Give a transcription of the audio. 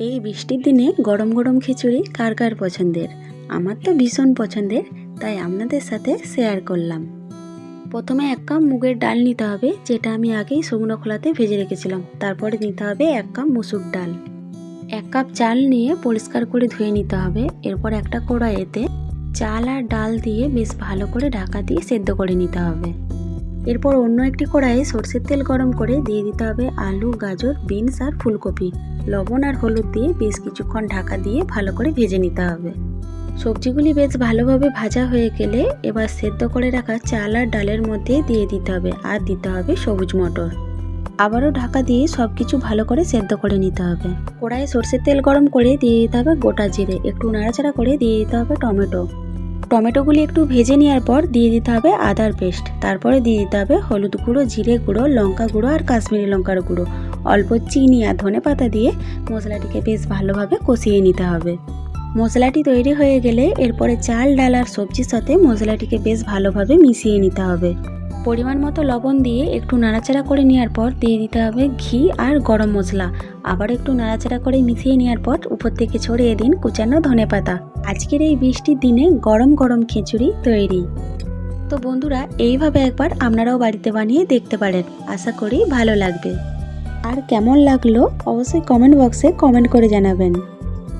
এই বৃষ্টির দিনে গরম গরম খিচুড়ি কার কার পছন্দের? আমার তো ভীষণ পছন্দের, তাই আপনাদের সাথে শেয়ার করলাম। প্রথমে এক কাপ মুগের ডাল নিতে হবে, যেটা আমি আগেই শুকনো খোলাতে ভেজে রেখেছিলাম। তারপরে নিতে হবে এক কাপ মুসুর ডাল। এক কাপ চাল নিয়ে পরিষ্কার করে ধুয়ে নিতে হবে। এরপর একটা কড়াইয়েতে চাল আর ডাল দিয়ে বেশ ভালো করে ঢাকা দিয়ে সেদ্ধ করে নিতে হবে। এরপর অন্য একটি কড়াইয়ে সর্ষের তেল গরম করে দিয়ে দিতে হবে আলু, গাজর, বিনস আর ফুলকপি। লবণ আর হলুদ দিয়ে বেশ কিছুক্ষণ ঢাকা দিয়ে ভালো করে ভেজে নিতে হবে। সবজিগুলি বেশ ভালোভাবে ভাজা হয়ে গেলে এবার সেদ্ধ করে রাখা চাল আর ডালের মধ্যে দিয়ে দিতে হবে আর দিতে হবে সবুজ মটর। আবারও ঢাকা দিয়ে সব কিছু ভালো করে সেদ্ধ করে নিতে হবে। কড়াইয়ে সর্ষের তেল গরম করে দিয়ে দিতে হবে গোটা জিরে। একটু নাড়াচাড়া করে দিয়ে দিতে হবে টমেটো। টমেটোগুলি একটু ভেজে নেওয়ার পর দিয়ে দিতে হবে আদার পেস্ট। তারপরে দিয়ে দিতে হবে হলুদ গুঁড়ো, জিরে গুঁড়ো, লঙ্কা গুঁড়ো আর কাশ্মীরি লঙ্কার গুঁড়ো। অল্প চিনি আর ধনে পাতা দিয়ে মশলাটিকে বেশ ভালোভাবে কষিয়ে নিতে হবে। মশলাটি তৈরি হয়ে গেলে এরপরে চাল, ডাল আর সবজির সাথে মশলাটিকে বেশ ভালোভাবে মিশিয়ে নিতে হবে। পরিমাণ মতো লবণ দিয়ে একটু নাড়াচাড়া করে নেওয়ার পর দিয়ে দিতে হবে ঘি আর গরম মশলা। আবার একটু নাড়াচাড়া করে মিশিয়ে নেওয়ার পর উপর থেকে ছড়িয়ে দিন কুচানো ধনে পাতা। আজকের এই বৃষ্টির দিনে গরম গরম খিচুড়ি তৈরি। তো বন্ধুরা, এইভাবে একবার আপনারাও বাড়িতে বানিয়ে দেখতে পারেন। আশা করি ভালো লাগবে। আর কেমন লাগল অবশ্যই কমেন্ট বক্সে কমেন্ট করে জানাবেন।